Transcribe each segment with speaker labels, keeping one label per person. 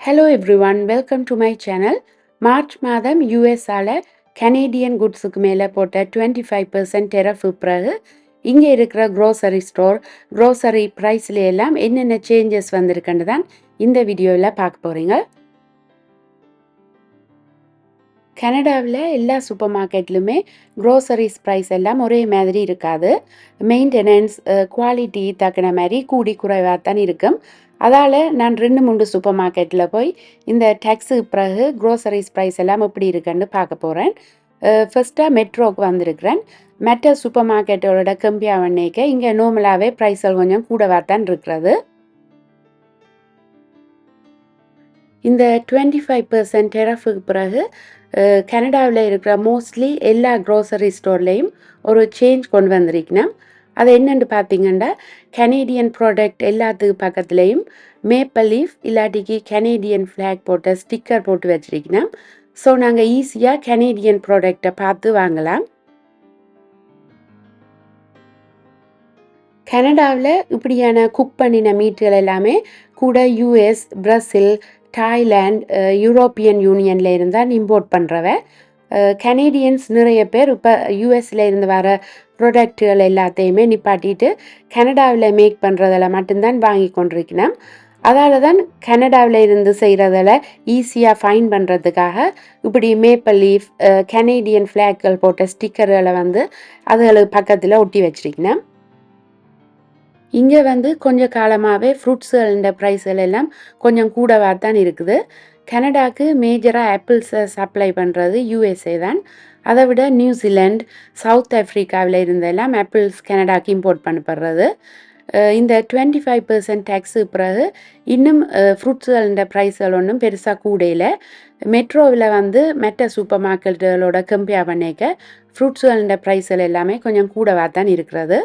Speaker 1: Hello everyone welcome to my channel March மாதம் யூஎஸ்ஆல Canadian குட்ஸுக்கு மேலே போட்ட டுவெண்ட்டி ஃபைவ் பர்சன்ட் டெரஃபு பிறகு இங்கே இருக்கிற க்ரோசரி ஸ்டோர் க்ரோசரி ப்ரைஸில் எல்லாம் என்னென்ன சேஞ்சஸ் வந்திருக்குன்னு தான் இந்த வீடியோவில் பார்க்க போகிறீங்க கனடாவில் எல்லா சூப்பர் மார்க்கெட்லுமே க்ரோசரிஸ் ப்ரைஸ் எல்லாம் ஒரே மாதிரி இருக்காது. மெயின்டெனன்ஸ் குவாலிட்டி தக்கின மாதிரி கூடி குறைவாக தான் இருக்கும். அதால் நான் ரெண்டு மூன்று சூப்பர் மார்க்கெட்டில் போய் இந்த டேக்ஸு பிறகு க்ரோசரிஸ் ப்ரைஸ் எல்லாம் எப்படி இருக்குன்னு பார்க்க போகிறேன் ஃபஸ்ட்டாக மெட்ரோவுக்கு வந்திருக்கிறேன். மெட்ரோ சூப்பர் மார்க்கெட்டோட கம்பியாக வண்ணிக்க இங்கே நார்மலாகவே ப்ரைஸை கொஞ்சம் கூடவாக தான் இருக்கிறது. இந்த டுவெண்ட்டி ஃபைவ் பர்சன்ட் டெரஃபுக்கு பிறகு கனடாவில் இருக்கிற மோஸ்ட்லி எல்லா க்ரோசரி ஸ்டோர்லேயும் ஒரு சேஞ்ச் கொண்டு வந்திருக்கணும் அது என்னென்னு பார்த்தீங்கன்னா கனேடியன் ப்ராடக்ட் எல்லாத்துக்கு பக்கத்துலேயும் மேப்பல் லீஃப் இல்லாட்டிக்கு கனேடியன் ஃப்ளாக் போட்ட ஸ்டிக்கர் போட்டு வச்சுருக்கணும் ஸோ நாங்கள் ஈஸியாக கனேடியன் ப்ராடக்டை பார்த்து வாங்கலாம். கனடாவில் இப்படியான குக் பண்ணின மீட்டுகள் எல்லாமே கூட யூஎஸ் பிரசில் தாய்லாண்ட் யூரோப்பியன் யூனியனில் இருந்தால் இம்போர்ட் பண்ணுறவ கனேடியன்ஸ் நிறைய பேர் இப்போ யூஎஸில் இருந்து வர ப்ரொடக்ட்டுகள் எல்லாத்தையுமே நிப்பாட்டிட்டு கனடாவில் மேக் பண்ணுறதில் மட்டும்தான் வாங்கி கொண்டிருக்கணும். அதால் தான் கனடாவில் இருந்து செய்கிறதில் ஈஸியாக ஃபைன் பண்ணுறதுக்காக இப்படி மேப்பல் லீஃப் கனேடியன் ஃப்ளாக்கள் போட்ட ஸ்டிக்கர்களை வந்து அதுகளுக்கு பக்கத்தில் ஒட்டி வச்சிருக்கணும். இங்கே வந்து கொஞ்சம் காலமாகவே ஃப்ரூட்ஸுகள ப்ரைஸ்கள் எல்லாம் கொஞ்சம் கூடவாக தான் இருக்குது கனடாவுக்கு மேஜராக ஆப்பிள்ஸை சப்ளை பண்ணுறது யூஎஸ்ஏ தான். அதை விட நியூசிலாண்ட் சவுத் ஆஃப்ரிக்காவில் இருந்தெல்லாம் ஆப்பிள்ஸ் கனடாக்கு இம்போர்ட் பண்ணப்படுறது. இந்த டுவெண்ட்டி ஃபைவ் பர்சன்ட் டேக்ஸு பிறகு இன்னும் ஃப்ரூட்ஸுகளோட ப்ரைஸ்கள் ஒன்றும் பெருசாக கூடையில். மெட்ரோவில் வந்து மெட்ட சூப்பர் மார்க்கெட்டுகளோட கம்பேர் பண்ணிக்க ஃப்ரூட்ஸுகளோட ப்ரைஸ்கள் எல்லாமே கொஞ்சம் கூடவாக தான் இருக்கிறது.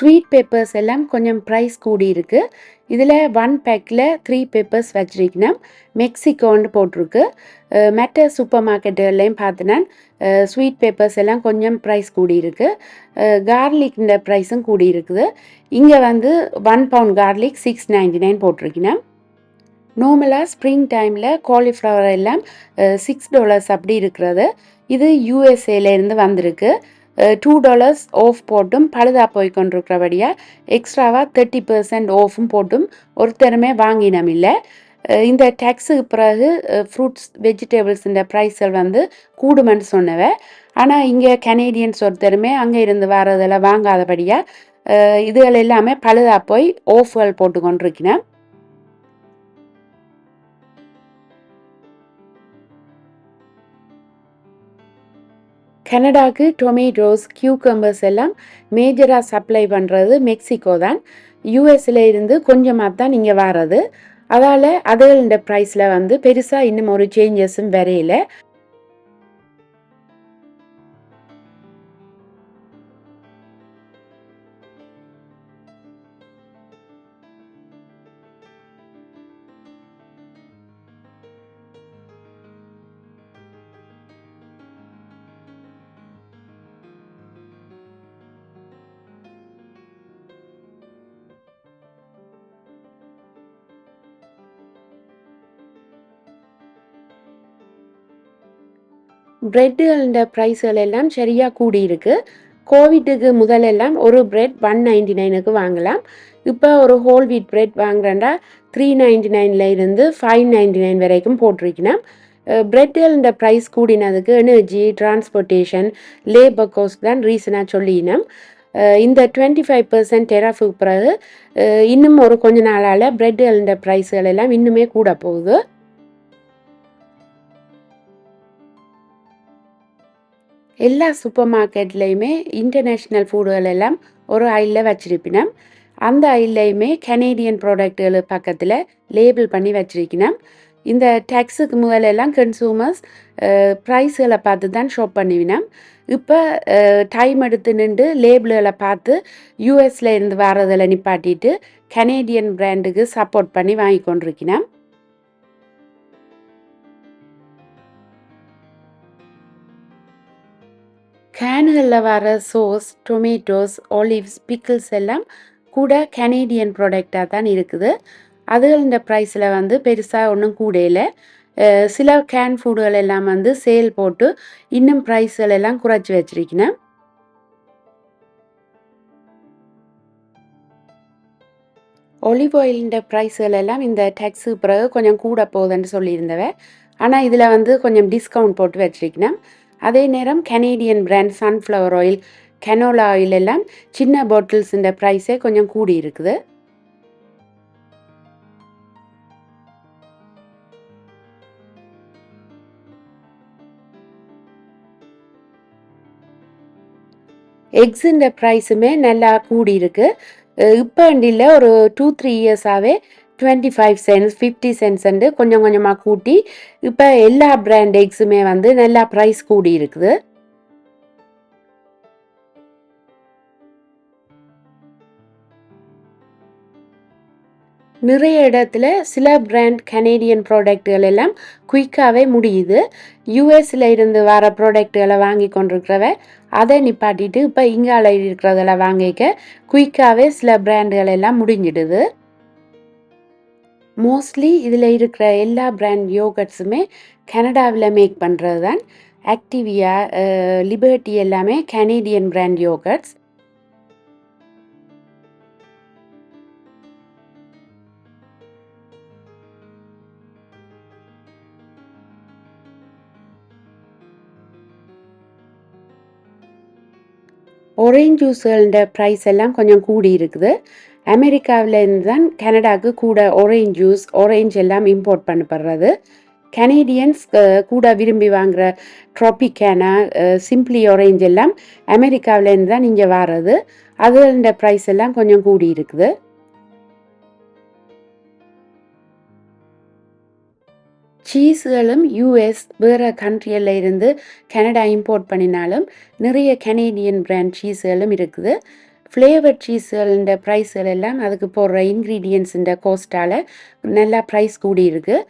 Speaker 1: ஸ்வீட் பேப்பர்ஸ் எல்லாம் கொஞ்சம் ப்ரைஸ் கூடி இருக்குது இதில் ஒன் பேக்கில் த்ரீ பேப்பர்ஸ் வச்சிருக்கணும். மெக்சிகோன்னு போட்டிருக்கு. மற்ற சூப்பர் மார்க்கெட்டுகள்லையும் பார்த்தோன்னா ஸ்வீட் பேப்பர்ஸ் எல்லாம் கொஞ்சம் ப்ரைஸ் கூடி இருக்குது கார்லிக்ன்ற ப்ரைஸும் கூடி இருக்குது. இங்கே வந்து one pound garlic six ninety nine போட்டிருக்கணும். நார்மலாக ஸ்ப்ரிங் டைமில் காலிஃப்ளவர் எல்லாம் சிக்ஸ் டாலர்ஸ் அப்படி இருக்கிறது. இது யூஎஸ்ஏலேருந்து வந்திருக்கு. டூ டாலர்ஸ் ஆஃப் போட்டும் பழுதா போய் கொண்டிருக்கிறபடியாக எக்ஸ்ட்ராவாக தேர்ட்டி பர்சன்ட் ஆஃபும் போட்டும் ஒருத்தருமே வாங்கினம் இல்லை இந்த டேக்ஸுக்கு பிறகு ஃப்ரூட்ஸ் வெஜிடேபிள்ஸுன்ற ப்ரைஸில் வந்து கூடுமென்னு சொன்னவ. ஆனால் இங்கே கனேடியன்ஸ் ஒருத்தருமே அங்கே இருந்து வரதெல்லாம் வாங்காதபடியாக இதுகள் எல்லாமே பழுதாக போய் ஆஃப்கள் போட்டு கொண்டிருக்கிறேன் கனடாவுக்கு டொமேட்டோஸ் கியூகம்பர்ஸ் எல்லாம் மேஜராக சப்ளை பண்ணுறது மெக்சிகோ தான். யூஎஸில் இருந்து கொஞ்சமாக தான் இங்கே வர்றது. அதால் அதுகள ப்ரைஸில் வந்து பெருசாக இன்னும் ஒரு சேஞ்சஸும் வரையில. பிரெட்டுகள ப்ரைஸ்கள் எல்லாம் சரியாக கூடியிருக்கு. கோவிட்டுக்கு முதலெல்லாம் ஒரு பிரெட் ஒன் நைன்டி நைனுக்கு வாங்கலாம். இப்போ ஒரு whole wheat bread வாங்குறேன்டா three ninety நைனில் இருந்து ஃபைவ் நைன்டி நைன் வரைக்கும் போட்டிருக்கணும். இந்த ப்ரைஸ் கூடினதுக்கு எனர்ஜி டிரான்ஸ்போர்ட்டேஷன் லேபர் காஸ்ட் தான் ரீசனாக சொல்லினோம். இந்த டுவெண்ட்டி ஃபைவ் பர்சன்ட் டெராஃபுக்கு பிறகு இன்னும் ஒரு கொஞ்ச நாளால் பிரெட்டுகள ப்ரைஸ்கள் எல்லாம் இன்னுமே கூட போகுது. எல்லா சூப்பர் மார்க்கெட்லேயுமே இன்டர்நேஷ்னல் ஃபுட்டுகள் எல்லாம் ஒரு ஐலில் வச்சிருப்பினோம். அந்த ஐல்லையுமே கனேடியன் ப்ராடக்ட்கள் பக்கத்தில் லேபிள் பண்ணி வச்சிருக்கணும் இந்த டேக்ஸுக்கு முதலெல்லாம் கன்சூமர்ஸ் ப்ரைஸ்களை பார்த்து தான் ஷாப் பண்ணிவினோம். இப்போ டைம் எடுத்து நின்று லேபிள்களை பார்த்து யூஎஸில் இருந்து வர்றதில் நிப்பாட்டிட்டு கனேடியன் பிராண்டுக்கு சப்போர்ட் பண்ணி வாங்கி கொண்டிருக்கிறோம் கேனுகளில் வர சோஸ் டொமேட்டோஸ் ஒலிவ்ஸ் பிக்கிள்ஸ் எல்லாம் கூட கனேடியன் ப்ராடக்டாக தான் இருக்குது. அதுகளின் ப்ரைஸில் வந்து பெருசாக ஒன்றும் கூடையில் சில கேன் ஃபுட்டுகள் எல்லாம் வந்து சேல் போட்டு இன்னும் ப்ரைஸ்கள் எல்லாம் குறைச்சி வச்சிருக்கேன். ஒலிவ் ஆயிலின் ப்ரைஸ்கள் எல்லாம் இந்த டேக்ஸுக்கு பிறகு கொஞ்சம் கூட போகுதுன்னு சொல்லியிருந்தவ. ஆனால் இதில் வந்து கொஞ்சம் டிஸ்கவுண்ட் போட்டு வச்சிருக்கேன். அதே நேரம் Canadian brand sunflower oil canola oil எல்லாம் சின்ன பாட்டில்ஸ் ப்ரைஸே கொஞ்சம் கூடி இருக்குது. எக்ஸுன்ற ப்ரைஸுமே நல்லா கூடி இருக்கு. இப்போ இல்லை ஒரு two three இயர்ஸாகவே twenty five cents fifty cents கொஞ்சம் கொஞ்சமாக கூட்டி இப்போ எல்லா பிராண்ட் எக்ஸுமே வந்து நல்லா ப்ரைஸ் கூடி இருக்குது. நிறைய இடத்துல சில பிராண்ட் கனேடியன் ப்ராடக்ட்டுகள் எல்லாம் குயிக்காகவே முடியுது. யூஎஸில் இருந்து வர ப்ராடக்ட்களை வாங்கி கொண்டிருக்கிறவ அதை நிப்பாட்டிட்டு இப்போ இங்கால இருக்கிறதெல்லாம் வாங்கிக்க குயிக்காகவே சில பிராண்டுகள் எல்லாம் முடிஞ்சிடுது. மோஸ்ட்லி இதில் இருக்கிற எல்லா பிராண்ட் யோகட்ஸுமே கனடாவில் மேக் பண்ணுறது தான் ஆக்டிவியா லிபர்ட்டி எல்லாமே கனேடியன் பிராண்ட் யோகட்ஸ் ஒரேஞ்ச் ஜூஸுகளோட ப்ரைஸ் எல்லாம் கொஞ்சம் கூடி இருக்குது அமெரிக்காவிலேருந்து தான் கனடாவுக்கு கூட ஒரேஞ்ச் ஜூஸ் ஒரேஞ்ச் எல்லாம் இம்போர்ட் பண்ணப்படுறது. கனேடியன்ஸ் கூட விரும்பி வாங்குகிற ட்ராபிகேனா சிம்பிளி ஒரேஞ்ச் எல்லாம் அமெரிக்காவிலேருந்து தான் இங்கே வர்றது அதோட ப்ரைஸ் எல்லாம் கொஞ்சம் கூடி இருக்குது. சீஸ்களும் யூஎஸ் வேறு கண்ட்ரியில் இருந்து கனடா இம்போர்ட் பண்ணினாலும் நிறைய கனேடியன் பிராண்ட் சீஸுகளும் இருக்குது. ஃப்ளேவர் சீஸுன்ற ப்ரைஸ்கள் எல்லாம் அதுக்கு போடுற இன்க்ரீடியன்ஸுன்ற கோஸ்ட்டால் நல்லா ப்ரைஸ் கூடி இருக்குது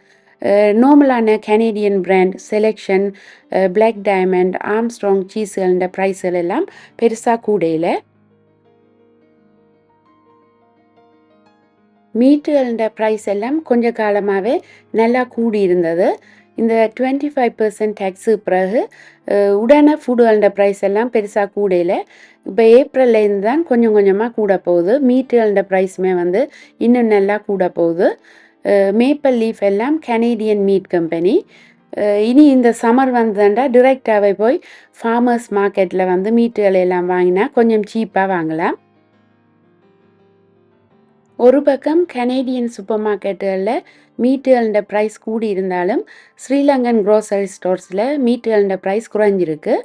Speaker 1: நார்மலான Canadian brand selection Black Diamond Armstrong சீஸுகள்ன்ற ப்ரைஸ்கள் எல்லாம் பெருசாக கூடையில். மீட்டுகளின் ப்ரைஸ் எல்லாம் கொஞ்ச காலமாகவே நல்லா கூடி இருந்தது. இந்த டுவெண்ட்டி ஃபைவ் பர்சன்ட் டேக்ஸு பிறகு உடனே ஃபுட்டுகளோட ப்ரைஸ் எல்லாம் பெருசாக கூடையில். இப்போ ஏப்ரல்லேருந்து தான் கொஞ்சம் கொஞ்சமாக கூட போகுது. மீட்டுகளோட ப்ரைஸுமே வந்து இன்னும் நல்லா கூட போகுது. மேப்பல் லீஃப் எல்லாம் கனேடியன் மீட் கம்பெனி இனி இந்த சம்மர் வந்ததுண்டா டிரெக்டாகவே போய் ஃபார்மர்ஸ் மார்க்கெட்டில் வந்து மீட்டுகள் எல்லாம் வாங்கினா கொஞ்சம் சீப்பாக வாங்கலாம். ஒரு பக்கம் கனேடியன் சூப்பர் மார்க்கெட்டுகளில் மீட்டுகளின் ப்ரைஸ் கூடி இருந்தாலும் ஸ்ரீலங்கன் க்ரோசரி ஸ்டோர்ஸில் மீட்டுகளின் ப்ரைஸ் குறைஞ்சிருக்கு.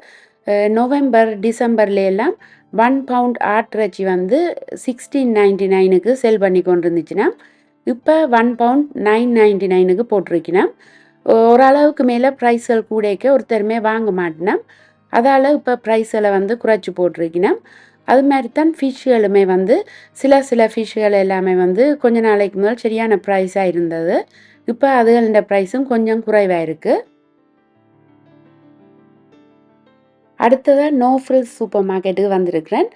Speaker 1: நவம்பர் டிசம்பர்லாம் எல்லாம் ஒன் பவுண்ட் ஆட்டிறைச்சி வந்து சிக்ஸ்டீன் நைன்டி நைனுக்கு செல் பண்ணி கொண்டு இருந்துச்சுன்னா இப்போ ஒன் பவுண்ட் நைன் நைன்டி நைனுக்கு போட்டிருக்கினா ஓரளவுக்கு மேலே ப்ரைஸ்கள் கூடைக்க ஒருத்தருமே வாங்க மாட்டினா அதால் இப்போ ப்ரைஸில் வந்து குறைச்சி போட்டிருக்கினா அது மாதிரி தான் ஃபிஷ்களுமே வந்து சில சில ஃபிஷ்கள் எல்லாமே வந்து கொஞ்ச நாளைக்கு முதல் சரியான ப்ரைஸாக இருந்தது. இப்போ அதுகளோட ப்ரைஸும் கொஞ்சம் குறைவாக இருக்குது அடுத்ததாக நோ ஃப்ரில்ஸ் சூப்பர் மார்க்கெட்டுக்கு வந்திருக்கிறேன்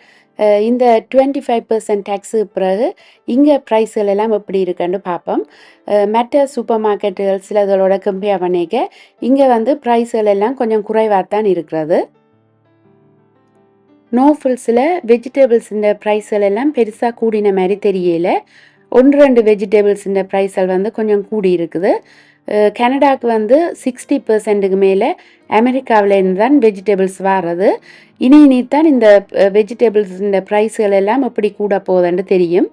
Speaker 1: இந்த டுவெண்ட்டி ஃபைவ் பர்சன்ட் டேக்ஸு பிறகு இங்கே ப்ரைஸ்கள் எல்லாம் எப்படி இருக்குன்னு பார்ப்போம். மற்ற சூப்பர் மார்க்கெட்டுகள் சிலதோட கம்பேர் பண்ணிக்க இங்கே வந்து ப்ரைஸ்கள் எல்லாம் கொஞ்சம் குறைவாக தான் இருக்கிறது. நோ ஃபில்ஸில் இந்த ப்ரைஸ்கள் எல்லாம் பெருசாக கூடின மாதிரி தெரியல. ஒன்று ரெண்டு வெஜிடபிள்ஸுன்ற ப்ரைஸ்கள் வந்து கொஞ்சம் கூடி இருக்குது. கனடாவுக்கு வந்து சிக்ஸ்டி பர்சன்ட்டுக்கு மேலே அமெரிக்காவிலேருந்து தான் வெஜிடபிள்ஸ் வர்றது இனி இனி தான் இந்த வெஜிடபிள்ஸுன்ற ப்ரைஸ்கள் எல்லாம் எப்படி கூட போகுதுன்னு தெரியும்.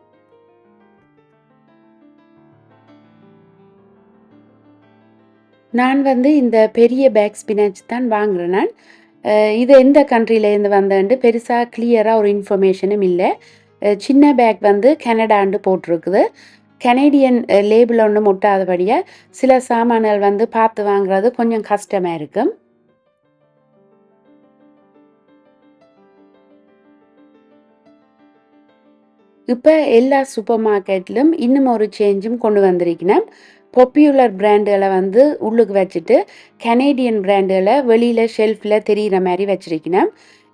Speaker 1: நான் வந்து இந்த பெரிய பேக் ஸ்பினாச் தான் வாங்குறேன் நான். இது எந்த கண்ட்ரிலேருந்து வந்தேன்ட்டு பெருசாக கிளியராக ஒரு இன்ஃபர்மேஷனும் இல்லை. சின்ன பேக் வந்து கனடாண்டு போட்டிருக்குது. கனேடியன் லேபிள் ஒன்றும் ஒட்டாதபடியாக சில சாமான்கள் வந்து பார்த்து வாங்குறது கொஞ்சம் கஷ்டமாக இருக்கும் இப்போ எல்லா சூப்பர் மார்க்கெட்லும் இன்னும் ஒரு சேஞ்சும் கொண்டு வந்திருக்கினேன் பாப்புலர் பிராண்டுகளை வந்து உள்ளுக்கு வச்சுட்டு கனேடியன் பிராண்டுகளை வெளியில் ஷெல்ஃபில் தெரிகிற மாதிரி வச்சுருக்கணும்.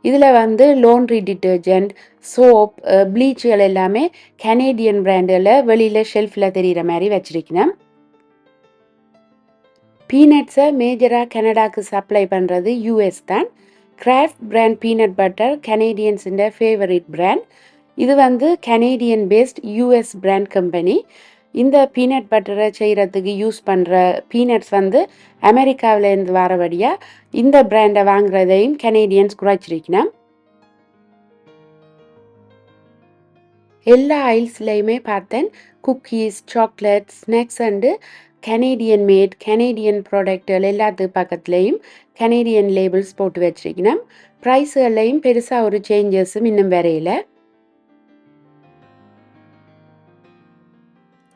Speaker 1: இதில் வந்து லோன்ட்ரி டிட்டர்ஜென்ட் சோப் ப்ளீச்சுகள் எல்லாமே கனேடியன் பிராண்டில் வெளியில் ஷெல்ஃபில் தெரிகிற மாதிரி வச்சிருக்கணும். பீனட்ஸை மேஜராக கனடாக்கு சப்ளை பண்ணுறது யூஎஸ் தான். கிராஃப்ட் பிராண்ட் பீனட் பட்டர் கனேடியன்ஸுன்ற ஃபேவரட் பிராண்ட் இது வந்து Canadian based US brand company இந்த பீனட் பட்டரை செய்கிறதுக்கு யூஸ் பண்ணுற பீனட்ஸ் வந்து அமெரிக்காவிலேருந்து வரபடியாக இந்த பிராண்டை வாங்குறதையும் கெனேடியன்ஸ் குறைச்சிருக்கணும். எல்லா ஐல்ஸ்லையுமே பார்த்தேன். Cookies chocolate snacks and Canadian made Canadian ப்ராடக்ட்கள் எல்லாத்து பக்கத்துலேயும் கெனேடியன் லேபிள்ஸ் போட்டு வச்சிருக்கணும். ப்ரைஸுகள்லையும் பெருசாக ஒரு சேஞ்சஸும் இன்னும் வரையில.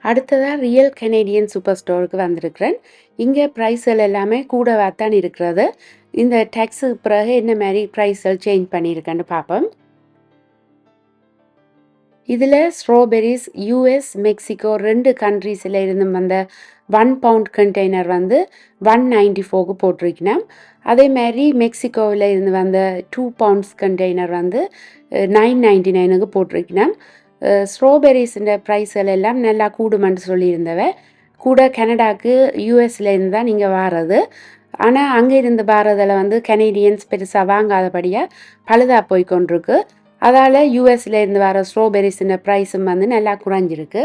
Speaker 1: அடுத்ததாக ரியல் கெனேடியன் சூப்பர் ஸ்டோருக்கு வந்திருக்கிறேன். இங்கே ப்ரைஸல் எல்லாமே கூடவாக தான் இருக்கிறது. இந்த டேக்ஸுக்கு பிறகு என்ன மாதிரி ப்ரைஸல் சேஞ்ச் பண்ணியிருக்கேன்னு பார்ப்போம். இதில் ஸ்ட்ராபெரிஸ் யூஎஸ் மெக்சிகோ ரெண்டு கண்ட்ரீஸில் இருந்து வந்த ஒன் பவுண்ட் கண்டெய்னர் வந்து eh, ஒன் நைன்டி ஃபோருக்கு போட்டிருக்கணும் அதே மாதிரி மெக்சிகோவில் இருந்து வந்த டூ பவுண்ட்ஸ் கண்டெய்னர் வந்து நைன் நைன்டி நைனுக்கு போட்டிருக்கணும் ஸ்ட்ராபெரிஸுன்ற ப்ரைஸ்கள் எல்லாம் நல்லா கூடுமென்று சொல்லியிருந்தவ கூட கனடாக்கு யூஎஸ்லேருந்து தான் நீங்கள் வாரது. ஆனால் அங்கே இருந்து பாரதில் வந்து கனேடியன்ஸ் பெருசாக வாங்காதபடியாக பழுதாக போய் கொண்டிருக்கு அதால் யூஎஸ்லேருந்து வர ஸ்ட்ராபெரிஸின் ப்ரைஸும் வந்து நல்லா குறைஞ்சிருக்கு.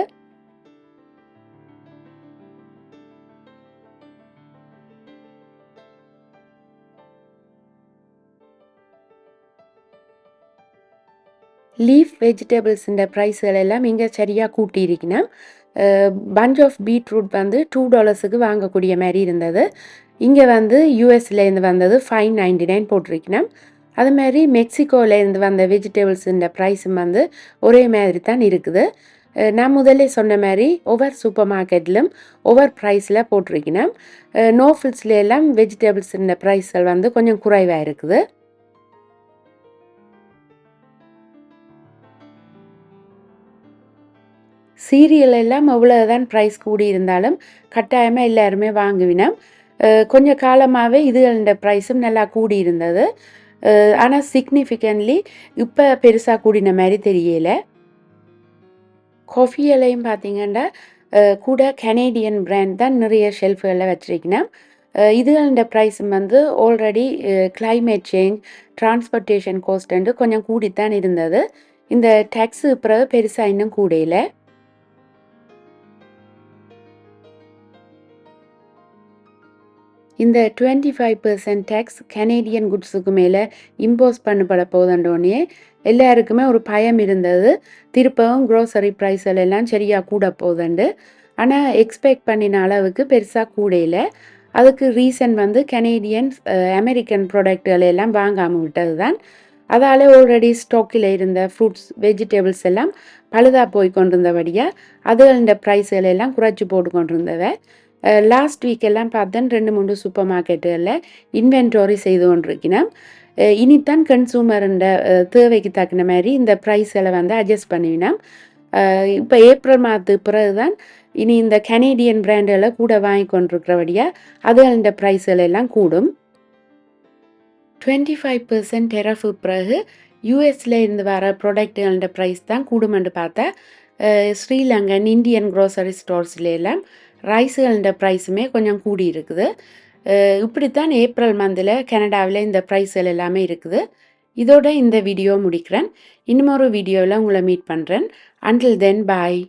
Speaker 1: லீஃப் வெஜிடபிள்ஸுன்ற ப்ரைஸ்கள் எல்லாம் இங்கே சரியாக கூட்டியிருக்கணும் பஞ்ச் ஆஃப் பீட்ரூட் வந்து டூ டாலர்ஸுக்கு வாங்கக்கூடிய மாதிரி இருந்தது. இங்கே வந்து யூஎஸ்லேருந்து வந்தது ஃபைவ் நைன்டி நைன் போட்டிருக்கணும் அது மாதிரி மெக்சிகோலேருந்து வந்த வெஜிடபிள்ஸுன்ற ப்ரைஸும் வந்து ஒரே மாதிரி தான் இருக்குது. நான் முதல்ல சொன்ன மாதிரி ஒவ்வொரு சூப்பர் மார்க்கெட்லும் ஒவ்வொரு ப்ரைஸில் போட்டிருக்கணும் நோஃபில்ஸ்ல எல்லாம் வெஜிடபிள்ஸுன்ற ப்ரைஸ்கள் வந்து கொஞ்சம் குறைவாக இருக்குது. சீரியல் எல்லாம் அவ்வளோதான் ப்ரைஸ் கூடி இருந்தாலும் கட்டாயமாக எல்லாருமே வாங்குவினோம் கொஞ்சம் காலமாகவே இதுகள ப்ரைஸும் நல்லா கூடி இருந்தது. ஆனால் சிக்னிஃபிகன்ட்லி இப்போ பெருசாக கூடின மாதிரி தெரியலை. கொஃபியலையும் பார்த்தீங்கன்னா கூட கனேடியன் பிராண்ட் தான் நிறைய ஷெல்ஃபுகளில் வச்சுருக்கணும் இதுகளின் ப்ரைஸும் வந்து already climate change transportation cost கொஞ்சம் கூடித்தான் இருந்தது. இந்த டேக்ஸு பிறகு பெருசாக இன்னும் கூடையில் இந்த twenty five percent tax Canadian குட்ஸுக்கு மேலே இம்போஸ் பண்ணப்பட போதண்டோடனே எல்லாருக்குமே ஒரு பயம் இருந்தது. திருப்பவும் க்ரோசரி ப்ரைஸில் எல்லாம் சரியாக கூட போதண்டு. ஆனால் எக்ஸ்பெக்ட் பண்ணின அளவுக்கு பெருசாக கூடையில். அதுக்கு ரீசன் வந்து கனேடியன்ஸ் அமெரிக்கன் ப்ராடக்ட்கள் எல்லாம் வாங்காமல் விட்டது தான் அதால் ஆல்ரெடி ஸ்டாக்கில் இருந்த ஃப்ரூட்ஸ் வெஜிடபிள்ஸ் எல்லாம் பழுதாக போய் கொண்டிருந்தபடியாக அதுகள ப்ரைஸ்கள் எல்லாம் குறைச்சி போட்டு கொண்டிருந்தவ லாஸ்ட் வீக் எல்லாம் பார்த்தேன் ரெண்டு மூணு சூப்பர் மார்க்கெட்டுகளில் இன்வென்டோரி செய்து கொண்டிருக்கிறேன். இனித்தான் கன்சூமருண்ட தேவைக்கு தக்கின மாதிரி இந்த ப்ரைஸில் வந்து அட்ஜஸ்ட் பண்ணிவினோம் இப்போ ஏப்ரல் மாதத்துக்கு பிறகு தான் இனி இந்த கனேடியன் பிராண்டுகளை கூட வாங்கி கொண்டிருக்கிறபடியாக அதுகள ப்ரைஸ்கள் எல்லாம் கூடும். டுவெண்ட்டி ஃபைவ் பர்சன்ட் டெரஃபு பிறகு யூஎஸில் இருந்து வர ப்ராடக்ட்டுகளோட ப்ரைஸ் தான் கூடுமென்று பார்த்தா ஸ்ரீலங்கன் இந்தியன் க்ரோசரி ஸ்டோர்ஸ்ல எல்லாம் ரைஸுகளோட ப்ரைஸுமே கொஞ்சம் கூடி இருக்குது. இப்படித்தான் ஏப்ரல் மந்தில் கனடாவில் இந்த ப்ரைஸ்கள் எல்லாமே இருக்குது. இதோட இந்த வீடியோ முடிக்கிறேன். இன்னும் ஒரு வீடியோவில் உங்களை மீட் பண்ணுறேன் அண்டில் தென் பாய்